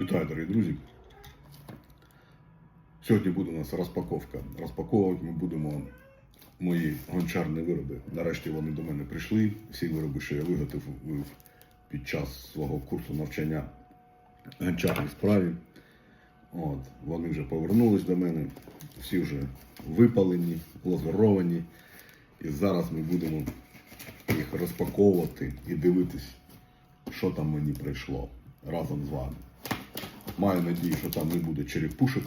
Вітаю, дорогі друзі. Сьогодні буде у нас розпаковка. Розпаковувати ми будемо мої гончарні вироби. Нарешті вони до мене прийшли. Всі вироби, що я виготовив під час свого курсу навчання гончарній справі. От, вони вже повернулись до мене, всі вже випалені, лазуровані. І зараз ми будемо їх розпаковувати і дивитись, що там мені прийшло разом з вами. Маю надію, що там не буде черепушек.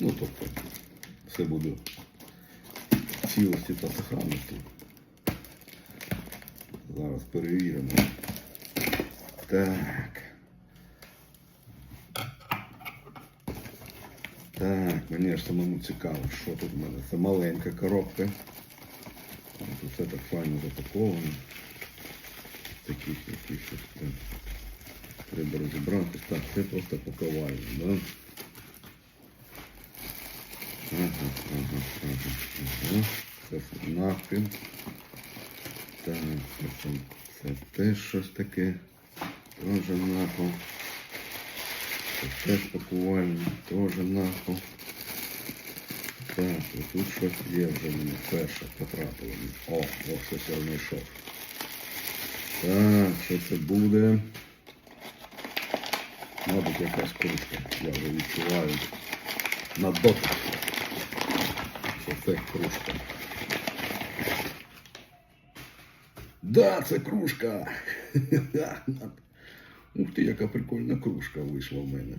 Ну, тобто, все буде в цілості та сохранності. Зараз перевіримо. Так. Так, мені ж самому цікаво, що тут в мене. Це маленька коробка. Тут все так файно запаковано. Таких якихось треба розібратися. Так, це просто пакування, да? Ага, ага, ага, ага. Це напин. Так, потім це теж щось таке. Теж напил. Це теж пакування, теж напил. Так, і тут щось є вже мені перше потрапило. О, о, щось я знайшов. Так, що це буде? Мабуть, якась кружка. Я вже відчуваю на дотик, що це кружка. Да, це кружка. Ух ти, яка прикольна кружка вийшла в мене.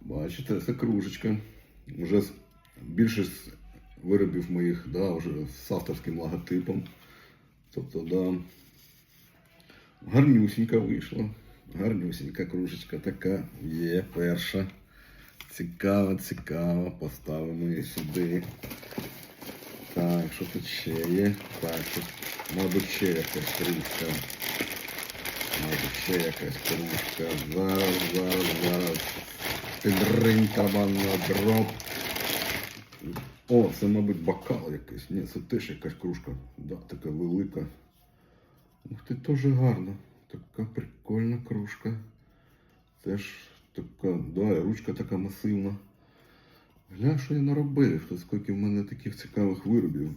Бачите, це кружечка. Вже більшість виробів моїх, да, вже з авторським логотипом. Тобто, да, гарнюсінька вийшла. Гарнюсінька кружечка така є перша. Цікаво, цікаво. Поставимо її сюди. Так, що тут ще є? Так, тут, мабуть, ще якась кружка. Мабуть, ще якась кружка. Зараз, зараз, зараз. Підринь табанна дроб. О, це, мабуть, бокал якийсь. Ні, це теж якась кружка. Да, така велика. Ух ти, теж гарна. Така прикольна кружка. Теж така, да, ручка така масивна. Гля, що я наробив, то скільки в мене таких цікавих виробів.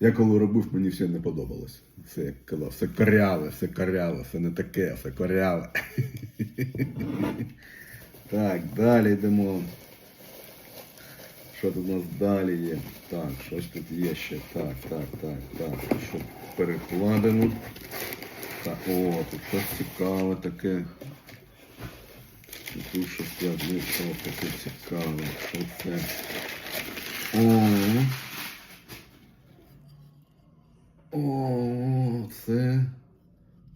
Я коли робив, мені все не подобалось. Все, як казав, все коряве, все коряве, все не таке, все коряве. Так, далі йдемо. Що тут у нас далі є? Так, щось тут є ще. Так, так, так, так. Що перекладено. Так, о, тут щось цікаве таке. Тут щось я знайшов таке цікаве. Що це? О. О, це.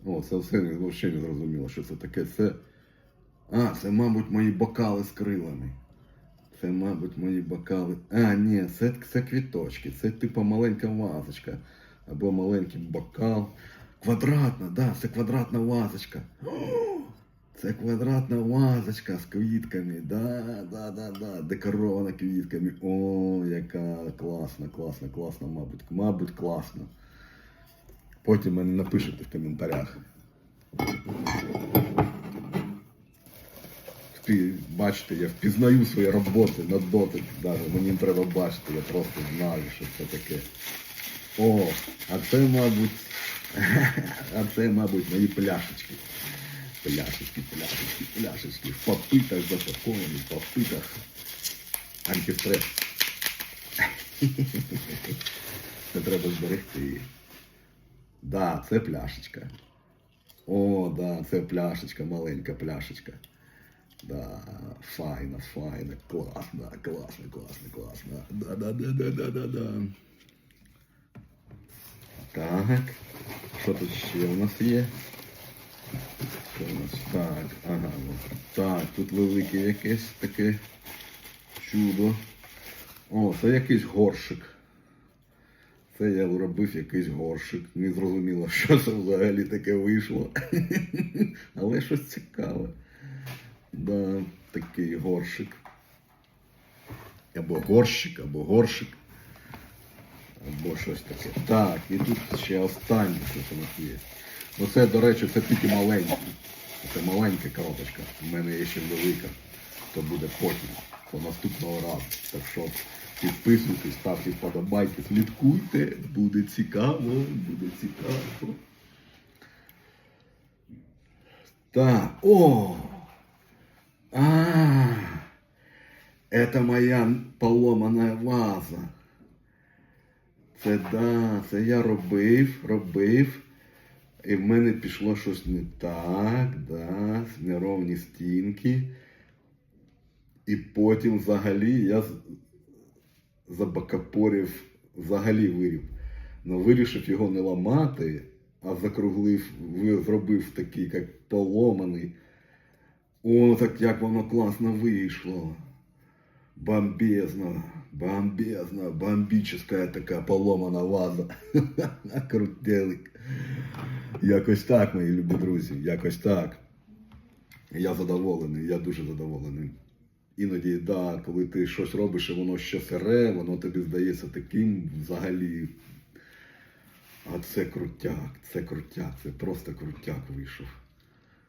О, це все взагалі не зрозуміло, що це таке. Це. А, це, мабуть, мої бокали з крилами. Це, мабуть, мої бокали. А, ні, це, це квіточки. Це типу маленька вазочка. Або маленький бокал. Квадратна, да, це квадратна вазочка. Це квадратна вазочка з квітками. Да, да, да, да. Декорована квітками. О, яка класна, класна, класна, мабуть. Мабуть, класна. Потім мені напишете в коментарях. Ти бачите, я впізнаю свої роботи на дотик. Даже мені треба бачити, я просто знаю, що це таке. О, а це, мабуть, а це, мабуть, мої пляшечки. Пляшечки, пляшечки, пляшечки. В попитах запаковані, в попитах. Антистрес. Це треба зберегти. Да, це пляшечка. О, да, це пляшечка, маленька пляшечка. Да, файна, файна, класна, класна, класна, класна. Да, да, да, да, да, да, да. Так. Що тут ще у нас є? Що у нас? Так, ага. от. Так, тут велике якесь таке чудо. О, це якийсь горшик. Це я робив якийсь горшик. Не зрозуміло, що це взагалі таке вийшло. Але щось цікаве. Да, такий горшик. Або горщик, або горшик. Або щось таке. Так, і тут ще останнє у нас є. Оце, до речі, це тільки маленький. Це маленька коробочка. У мене є ще велика. То буде потім, по наступного разу. Так що підписуйтесь, ставте вподобайки, слідкуйте, буде цікаво, буде цікаво. Так, о! А, это моя поломана ваза. Це да, це я робив, робив. І в мене пішло щось не так, да, неровні стінки. І потім взагалі я з- забакапорив, взагалі вирів. Ну, вирішив його не ламати, а закруглив, зробив такий, як поломаний. О, так як воно класно вийшло. Бомбезно, бомбезно, бомбическая така поломана ваза. Крутелик. Якось так, мої любі друзі, якось так. Я задоволений, я дуже задоволений. Іноді, да, коли ти щось робиш, і воно ще сире, воно тобі здається таким взагалі. А це крутяк, це крутяк, це просто крутяк вийшов.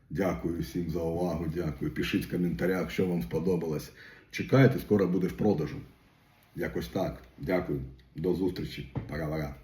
Дякую всім за увагу, дякую. Пишіть в коментарях, що вам сподобалось. Чекайте, скоро буде в продажу. Якось так. Дякую. До зустрічі. Пора-пора.